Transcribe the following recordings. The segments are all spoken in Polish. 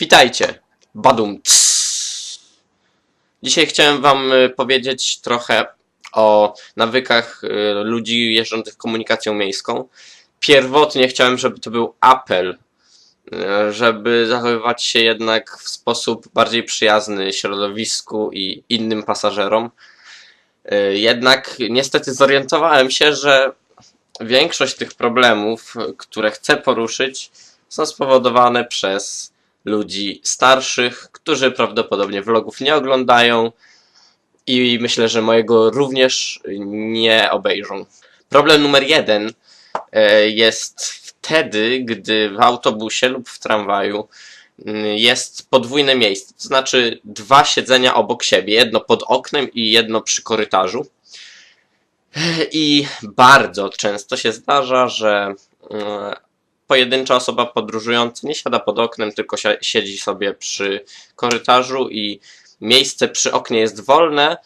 Witajcie, Badum. Dzisiaj chciałem wam y, powiedzieć trochę o nawykach y, ludzi jeżdżących komunikacją miejską. Pierwotnie chciałem, żeby to był apel, y, żeby zachowywać się jednak w sposób bardziej przyjazny środowisku i innym pasażerom. Jednak niestety zorientowałem się, że większość tych problemów, które chcę poruszyć, są spowodowane przez ludzi starszych, którzy prawdopodobnie vlogów nie oglądają i myślę, że mojego również nie obejrzą. Problem numer jeden e, jest wtedy, gdy w autobusie lub w tramwaju mm, jest podwójne miejsce, to znaczy dwa siedzenia obok siebie, jedno pod oknem i jedno przy korytarzu. I bardzo często się zdarza, że mm, pojedyncza osoba podróżująca nie siada pod oknem, tylko si- siedzi sobie przy korytarzu i miejsce przy oknie jest wolne,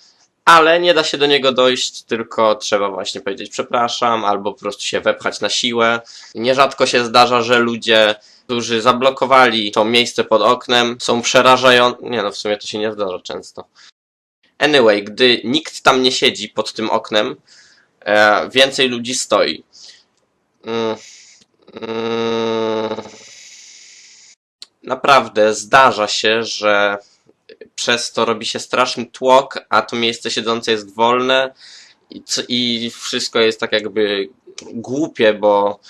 ale nie da się do niego dojść, tylko trzeba właśnie powiedzieć przepraszam, albo po prostu się wepchać na siłę. Nierzadko się zdarza, że ludzie, którzy zablokowali to miejsce pod oknem, są przerażający. Nie no, w sumie to się nie zdarza często. Anyway, gdy nikt tam nie siedzi pod tym oknem, e, więcej ludzi stoi. Mm. Mm. Naprawdę zdarza się, że przez to robi się straszny tłok, a to miejsce siedzące jest wolne i, i wszystko jest tak jakby głupie, bo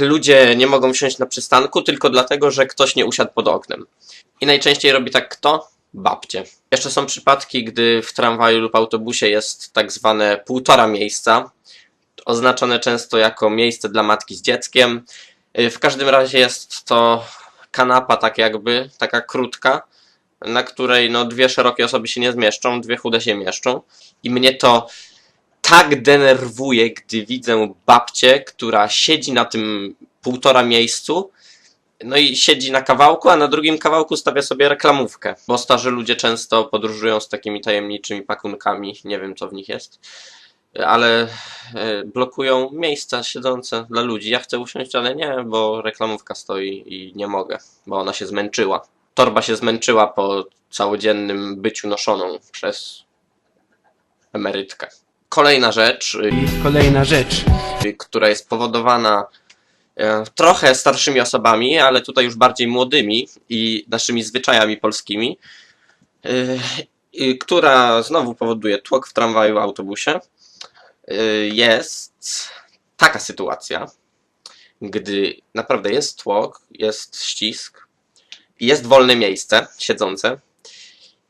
ludzie nie mogą wsiąść na przystanku tylko dlatego, że ktoś nie usiadł pod oknem. I najczęściej robi tak kto? Babcie. Jeszcze są przypadki, gdy w tramwaju lub autobusie jest tak zwane półtora miejsca, oznaczone często jako miejsce dla matki z dzieckiem. Y, W każdym razie jest to kanapa tak jakby, taka krótka, na której no dwie szerokie osoby się nie zmieszczą, dwie chude się mieszczą. I mnie to tak denerwuje, gdy widzę babcię, która siedzi na tym półtora miejscu, no i siedzi na kawałku, a na drugim kawałku stawia sobie reklamówkę. Bo starzy ludzie często podróżują z takimi tajemniczymi pakunkami, nie wiem co w nich jest, ale e, blokują miejsca siedzące dla ludzi. Ja chcę usiąść, ale nie, bo reklamówka stoi i nie mogę, bo ona się zmęczyła. Torba się zmęczyła po całodziennym byciu noszoną przez emerytkę. Kolejna rzecz, y, kolejna rzecz. która jest powodowana e, trochę starszymi osobami, ale tutaj już bardziej młodymi i naszymi zwyczajami polskimi, i która znowu powoduje tłok w tramwaju, autobusie, e, jest taka sytuacja, gdy naprawdę jest tłok, jest ścisk, jest wolne miejsce siedzące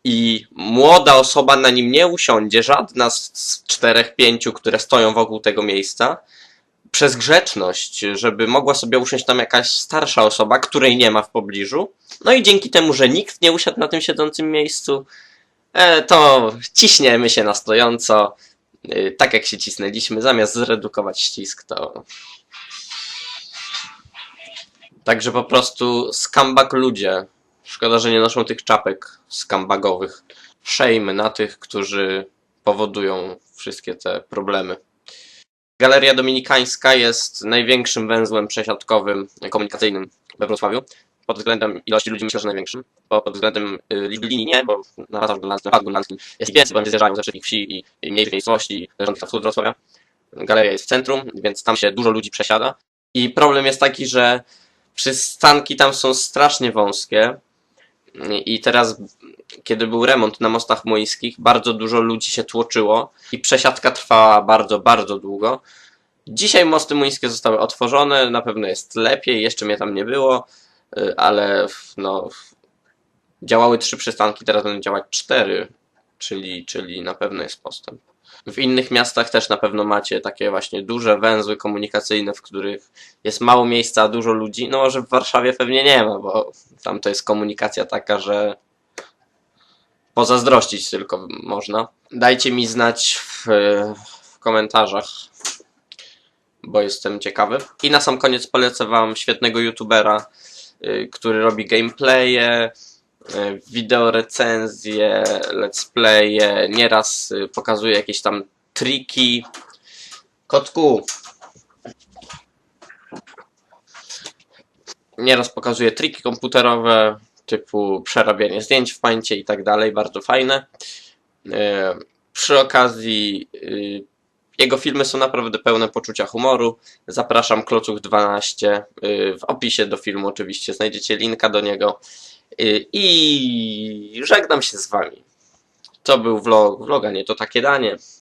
i młoda osoba na nim nie usiądzie, żadna z czterech, pięciu, które stoją wokół tego miejsca, przez grzeczność, żeby mogła sobie usiąść tam jakaś starsza osoba, której nie ma w pobliżu. No i dzięki temu, że nikt nie usiadł na tym siedzącym miejscu, e, to ciśniemy się na stojąco, tak jak się cisnęliśmy, zamiast zredukować ścisk, to... Także po prostu skambag ludzie. Szkoda, że nie noszą tych czapek skambagowych. Shame na tych, którzy powodują wszystkie te problemy. Galeria Dominikańska jest największym węzłem przesiadkowym komunikacyjnym we Wrocławiu. Pod względem ilości ludzi myślę, że największym. Pod względem y, liczby linii nie, bo na Ratarzu Górlanskim, na Górlanskim jest więcej, bo oni zjeżdżają ze wszystkich wsi i, i mniejszych miejscowości leżących na wschód Wrocławia. Galeria jest w centrum, więc tam się dużo ludzi przesiada. I problem jest taki, że przystanki tam są strasznie wąskie. I teraz, kiedy był remont na mostach młyńskich, bardzo dużo ludzi się tłoczyło i przesiadka trwała bardzo, bardzo długo. Dzisiaj mosty młyńskie zostały otworzone, na pewno jest lepiej, jeszcze mnie tam nie było, ale no, działały trzy przystanki, teraz będą działać cztery, czyli, czyli na pewno jest postęp. W innych miastach też na pewno macie takie właśnie duże węzły komunikacyjne, w których jest mało miejsca, a dużo ludzi. No może w Warszawie pewnie nie ma, bo tam to jest komunikacja taka, że pozazdrościć tylko można. Dajcie mi znać w, w komentarzach, bo jestem ciekawy. I na sam koniec polecę wam świetnego youtubera, y, który robi gameplaye, y, wideo recenzje, let's playe, nieraz y, pokazuje jakieś tam triki. Kotku, Nieraz pokazuje triki komputerowe, typu przerabianie zdjęć w pańcie i tak dalej, bardzo fajne. Przy okazji, y, jego filmy są naprawdę pełne poczucia humoru. Zapraszam Klocuch 12. y, W opisie do filmu oczywiście znajdziecie linka do niego. Y, I żegnam się z wami. To był vlog, vloga nie to takie danie.